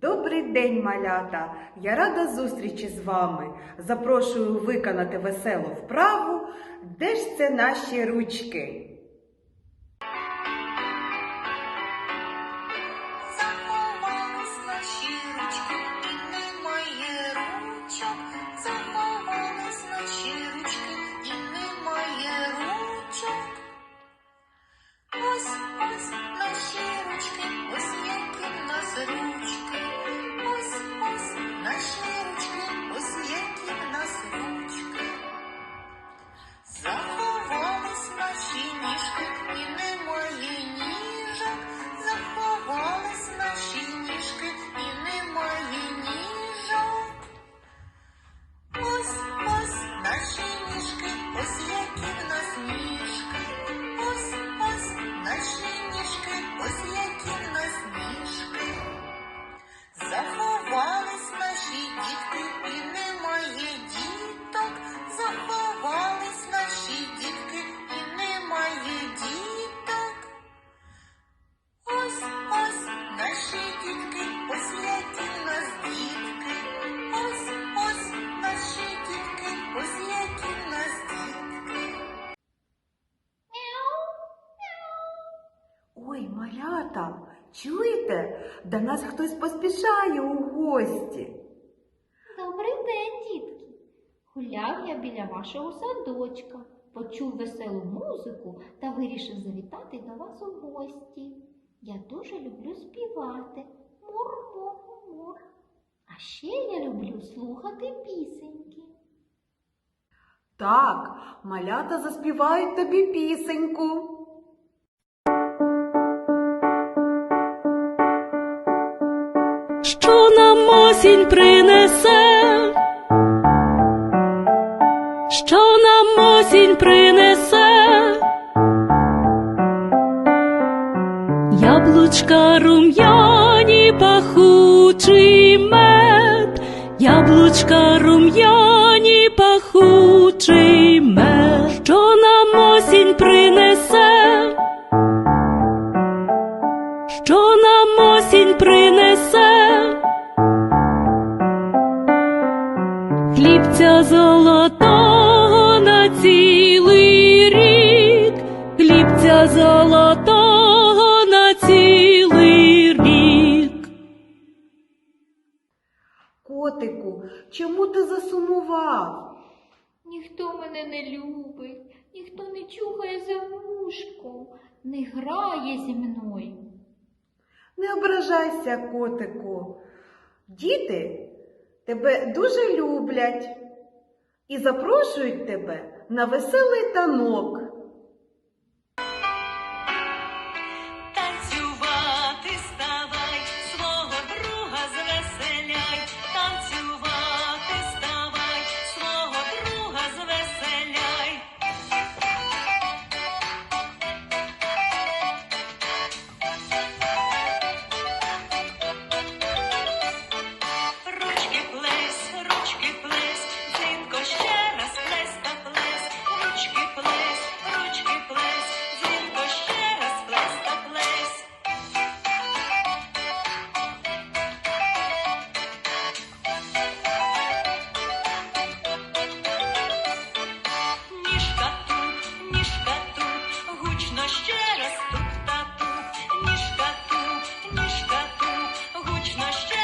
Добрий день, малята! Я рада зустрічі з вами. Запрошую виконати веселу вправу. Де ж це наші ручки? Заховались наші Ой, малята, чуєте? До нас хтось поспішає у гості. Добрий день, дітки. Гуляв я біля вашого садочка, почув веселу музику та вирішив завітати до вас у гості. Я дуже люблю співати. Мур-мур-мур. А ще я люблю слухати пісеньки. Так, малята заспівають тобі пісеньку. Що нам осінь принесе, що нам осінь принесе, яблучка рум'яні, пахучий мед, яблучка рум'яні, Хлібця золотого на цілий рік, хлібця золотого на цілий рік. Котику, чому ти засумував? Ніхто мене не любить, ніхто не чухає за вушком, не грає зі мною. Не ображайся, котику. Діти тебе дуже люблять і запрошують тебе на веселий танок. much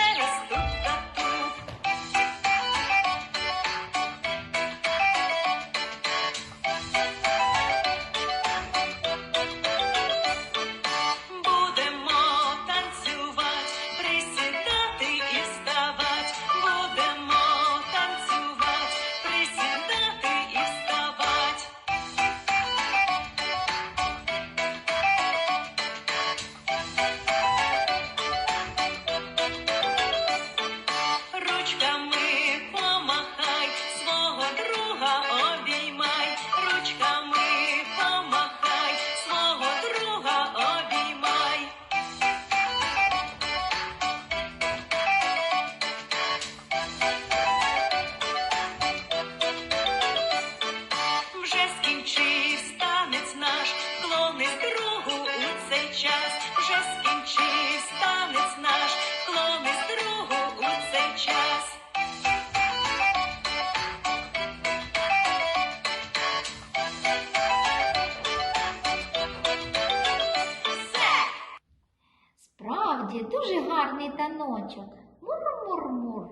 справді дуже гарний таночок. Мур-мур-мур.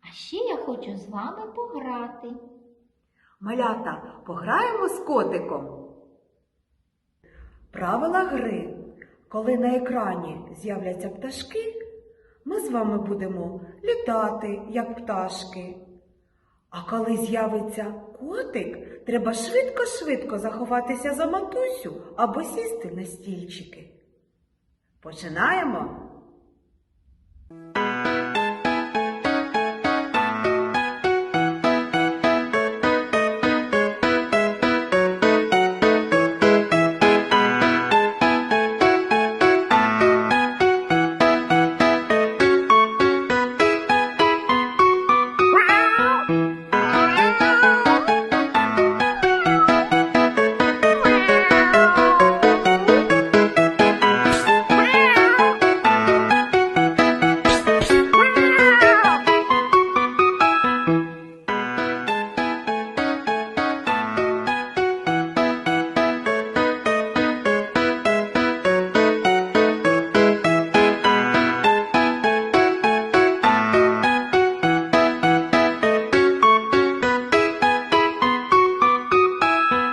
А ще я хочу з вами пограти. Малята, пограємо з котиком. Правила гри. Коли на екрані з'являться пташки, ми з вами будемо літати, як пташки. А коли з'явиться котик, треба швидко-швидко заховатися за матусю або сісти на стільчики. Починаємо.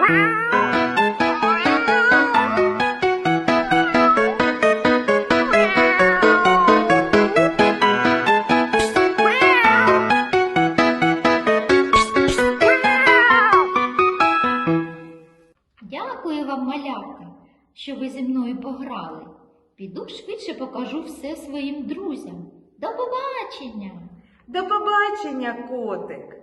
Дякую вам, малята, що ви зі мною пограли. Піду швидше покажу все своїм друзям. До побачення! До побачення, котик.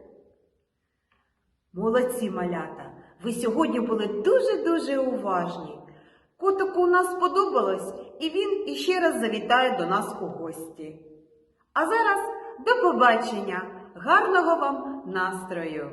Молодці малята. Ви сьогодні були дуже-дуже уважні. Котику у нас сподобалось, і він іще раз завітає до нас у гості. А зараз до побачення, гарного вам настрою!